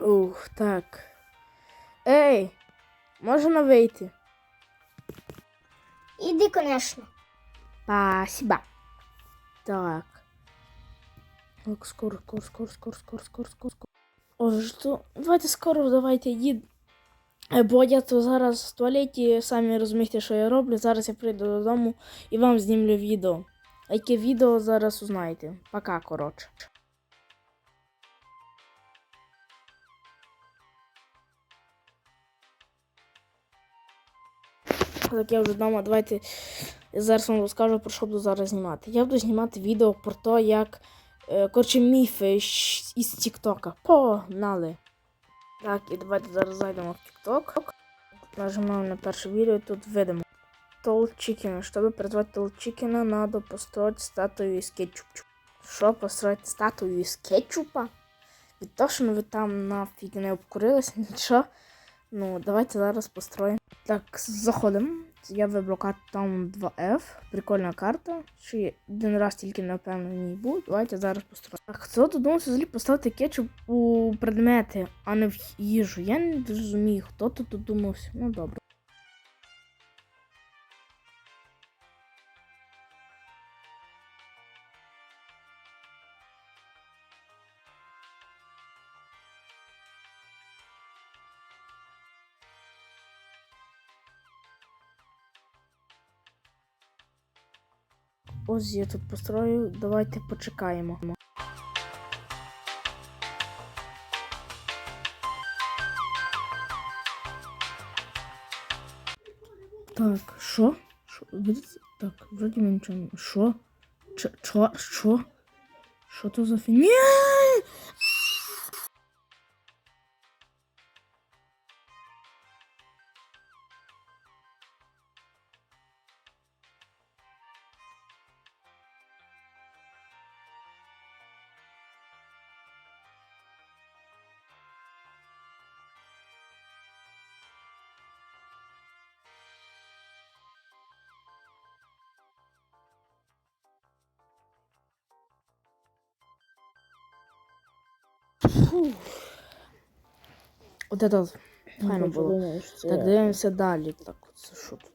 Ух, так. Ей, можна вийти? Іди, конечно. Спасибо. Так. Так, скоро, скоро, скоро, скоро, скоро, скоро, скоро, скоро. О, що? Давайте скоро, давайте їд. Е, Бо я тут зараз в туалеті, самі розумієте, що я роблю. Зараз я прийду додому і вам знімлю відео. Яке відео зараз узнаєте. Пока, коротше. Так, я вже вдома. Давайте зараз вам розкажу, про що буду зараз знімати. Я буду знімати відео про те, як е, коротше, міфи із Тіктока. Погнали! Так, і давайте зараз зайдемо в Тікток. Нажимаємо на перше відео, і тут видимо. Тол Чикена. Чтобы призвать Тол Чикена, надо построить статую из кетчупа. Що построить статую із кетчупа? Від того, що ви там нафіг не обкурилися, нічого. Ну, давайте зараз построїмо. Так, заходимо. Я вибрав там 2F. Прикольна карта. Ще один раз тільки напевно ній був. Давайте зараз построїмо. Хто додумався взагалі поставити кетчуп у предмети, а не в їжу? Я не розумію, хто тут додумався. Ну добре. Ось я тут построю. Давайте почекаємо. Так, що? Видите? Так, вроді ми нічого Що? Що? Що? Що то за фігня? Вот это ну, файно было. Так, двигаемся далее. Так, вот, что тут?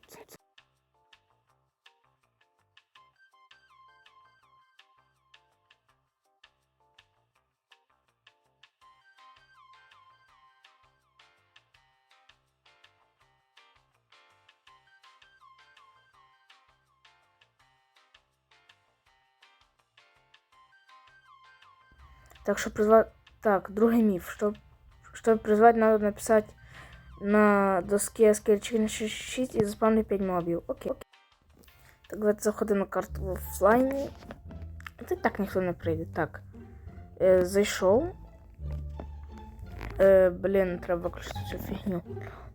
Так что призвать Так, другой миф. Что... Чтобы призвать, надо написать на доске скельчик на 6 і заспавнити 5 мобів. Окей. Так, давайте заходимо на карту в офлайні. Тут так ніхто не прийде. Так. Е, зайшов. Е, блін, треба виключити цю фігню.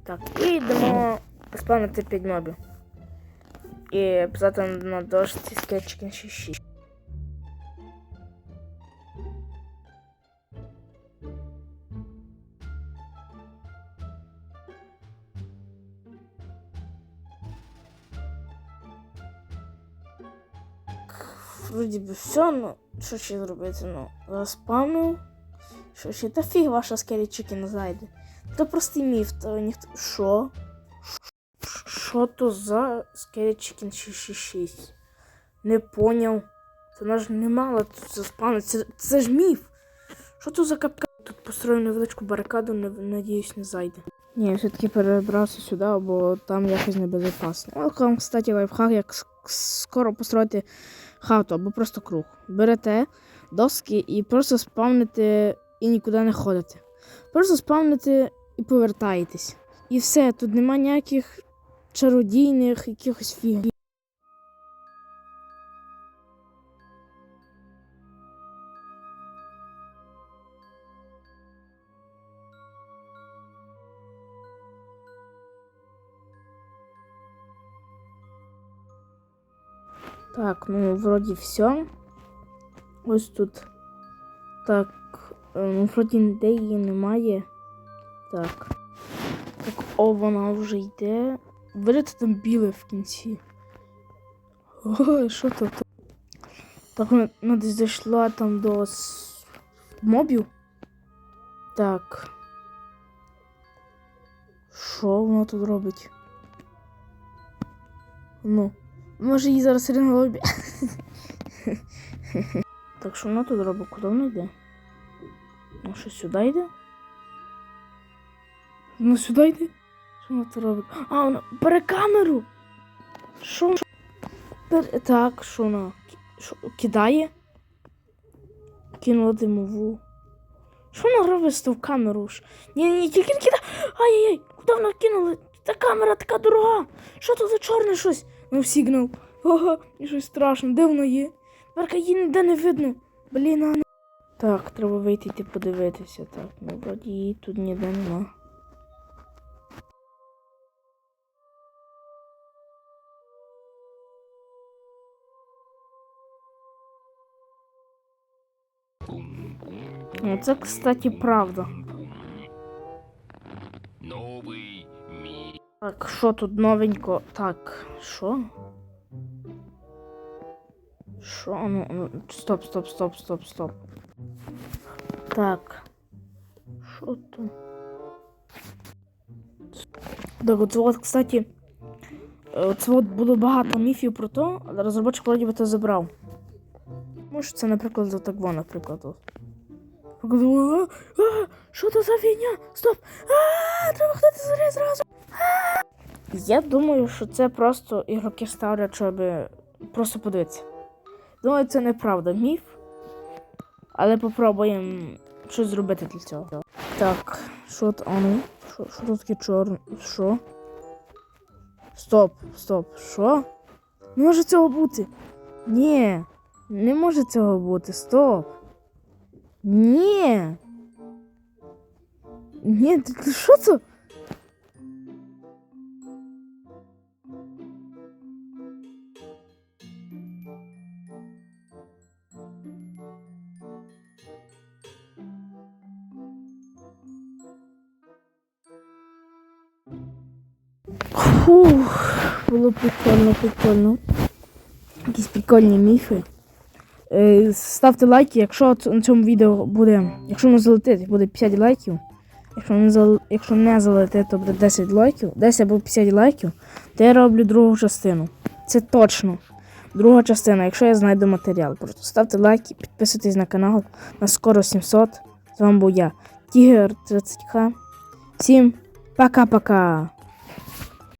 Так, і йдемо спавнити 5 мобів. І писати на дошці скетчик на 6. Вроді би все, ну що ще зробити? Ну, заспавнив. Що ще? Та фіг ваша скелі чікен зайде. То простий міф, то ніхто. Що? Що то за скелі чікен 666? Не поняв. Це нас не мало тут заспавнити. Це, це ж міф. Що то за капка? Тут построю невеличку барикаду, не, надіюсь, не зайде. Ні, все-таки перебрався сюди, бо там якось небезпечно. Але кстати, лайфхак, як скоро построїти хату або просто круг. Берете доски і просто спавните і нікуди не ходите. Просто спавните і повертаєтесь. І все, тут нема ніяких чародійних якихось фіг. Так, ну вроді все. Ось тут. Так. е, Ну, вроді ніде її немає. Так. Так, о, вона вже йде. Видите там біле в кінці. Ой, що тут? Так, вона десь дійшла там до мобів. Так. Що вона тут робить? Ну, може їй зараз Ірина лобі. Так що вона тут робить? Куди вона йде? Ну що сюди йде? Вона сюди йде? Що вона тут робить? А, вона бере камеру! Що? Бер- Так, що вона? Що, кидає? Кинула димову. Що вона робить з ту камеру? Ні, ні, тільки не кидай. Ай-яй-яй, куди вона кинула? Та камера така дорога. Що тут за чорне щось? Ну, сигнал. Ага, і щось страшно. Де вона є? Марка, її ніде не видно. Блін, а... Так, треба вийти йти подивитися. Так, ну вроді її тут ніде нема. Ну, це, кстати, правда. Так, що тут новенько? Так, що? Що? Ну, ну, стоп, стоп, стоп, стоп, стоп. Так. Що тут? Так, от, от, кстати, е, це от було багато міфів про то, але розробник вроді би то забрав. Може, це, наприклад, за так во, наприклад. От. А, а, що це за фігня? Стоп! А, треба ходити заряд зразу. Я думаю, що це просто ігроки ставлять, щоб просто подивитися. Думаю, це неправда міф. Але попробуємо щось зробити для цього. Так, що то, а ну, що, тут таке чорне? Що? Стоп, стоп, що? Не може цього бути. Ні, не може цього бути. Стоп. Ні. Ні, що це? Фух, було прикольно, прикольно. Якісь прикольні міфи. Е, ставте лайки, якщо на цьому відео буде, якщо не залетить, буде 50 лайків. Якщо не, зал, залетить, то буде 10 лайків, 10 або 50 лайків, то я роблю другу частину. Це точно. Друга частина, якщо я знайду матеріал. Просто ставте лайки, підписуйтесь на канал. На скоро 700. З вами був я, Тігр 30К. Всім пока-пока.